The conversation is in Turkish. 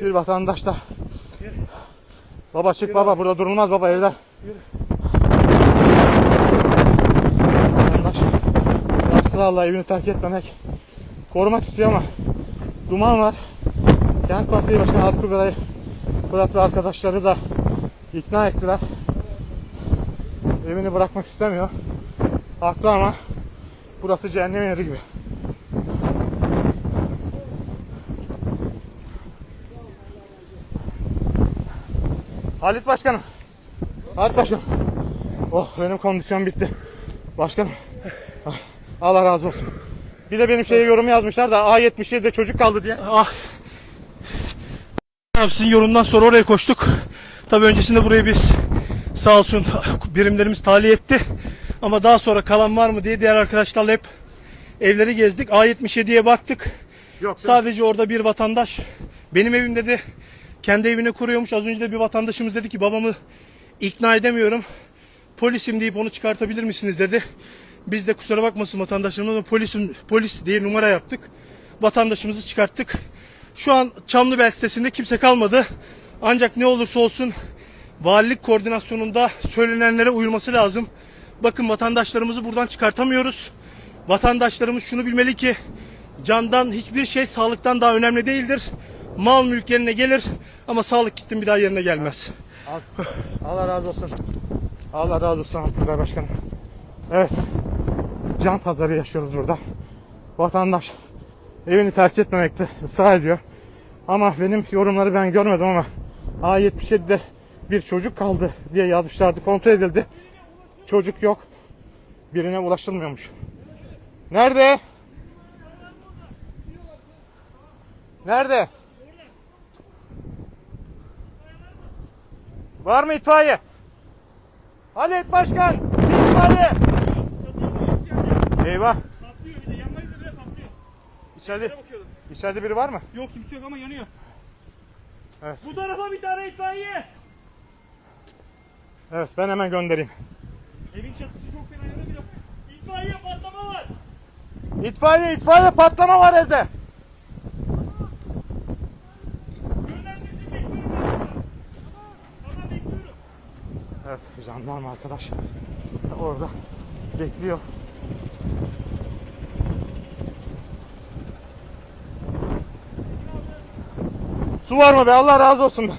Bir vatandaş da. Baba çık baba burada durulmaz baba evler. Vatandaş ısrarla evini terk etmemek korumak istiyor ama duman var. Kent Konseyi Başkanı Alp Kubilay Fırat ve arkadaşları da ikna ettiler. Evini bırakmak istemiyor. Haklı ama burası cehennem yeri gibi. Halit Başkanım. Halit Başkanım. Oh benim kondisyon bitti. Başkanım. ah, Allah razı olsun. Bir de benim şeye yorum yazmışlar da A77'de çocuk kaldı diye. Ah. Sizin yorumdan sonra oraya koştuk. Tabii öncesinde burayı biz sağ olsun birimlerimiz tahliye etti. Ama daha sonra kalan var mı diye diğer arkadaşlarla hep evleri gezdik. A77'ye baktık. Yok Sadece orada bir vatandaş benim evim dedi. Kendi evini kuruyormuş. Az önce de bir vatandaşımız dedi ki babamı ikna edemiyorum. Polisim deyip onu çıkartabilir misiniz dedi. Biz de kusura bakmasın vatandaşlarımız polisim, polis diye numara yaptık. Vatandaşımızı çıkarttık. Şu an Çamlıbel sitesinde kimse kalmadı. Ancak ne olursa olsun valilik koordinasyonunda söylenenlere uyulması lazım. Bakın vatandaşlarımızı buradan çıkartamıyoruz. Vatandaşlarımız şunu bilmeli ki candan hiçbir şey sağlıktan daha önemli değildir. Mal mülk yerine gelir ama sağlık gittin bir daha yerine gelmez. Allah razı olsun. Allah razı olsun Abdülkadir Başkanım. Evet. Can pazarı yaşıyoruz burada. Vatandaş evini terk etmemekte ısrar ediyor. Ama benim yorumları ben görmedim ama A77'de bir çocuk kaldı diye yazmışlardı. Kontrol edildi. Çocuk yok. Birine ulaşılmıyormuş. Nerede? Nerede? Var mı itfaiye? Halit Başkan! İtfaiye! Eyvah! Patlıyor bir de yanmayınca bile patlıyor. İçeride, içeride biri var mı? Yok kimse yok ama yanıyor. Evet. Bu tarafa bir tane itfaiye. Evet ben hemen göndereyim. Evin çatısı çok fena yanıyor bir de. İtfaiye patlama var. İtfaiye, itfaiye patlama var evde. Evet jandarma arkadaş orada bekliyor. Su var mı be Allah razı olsun.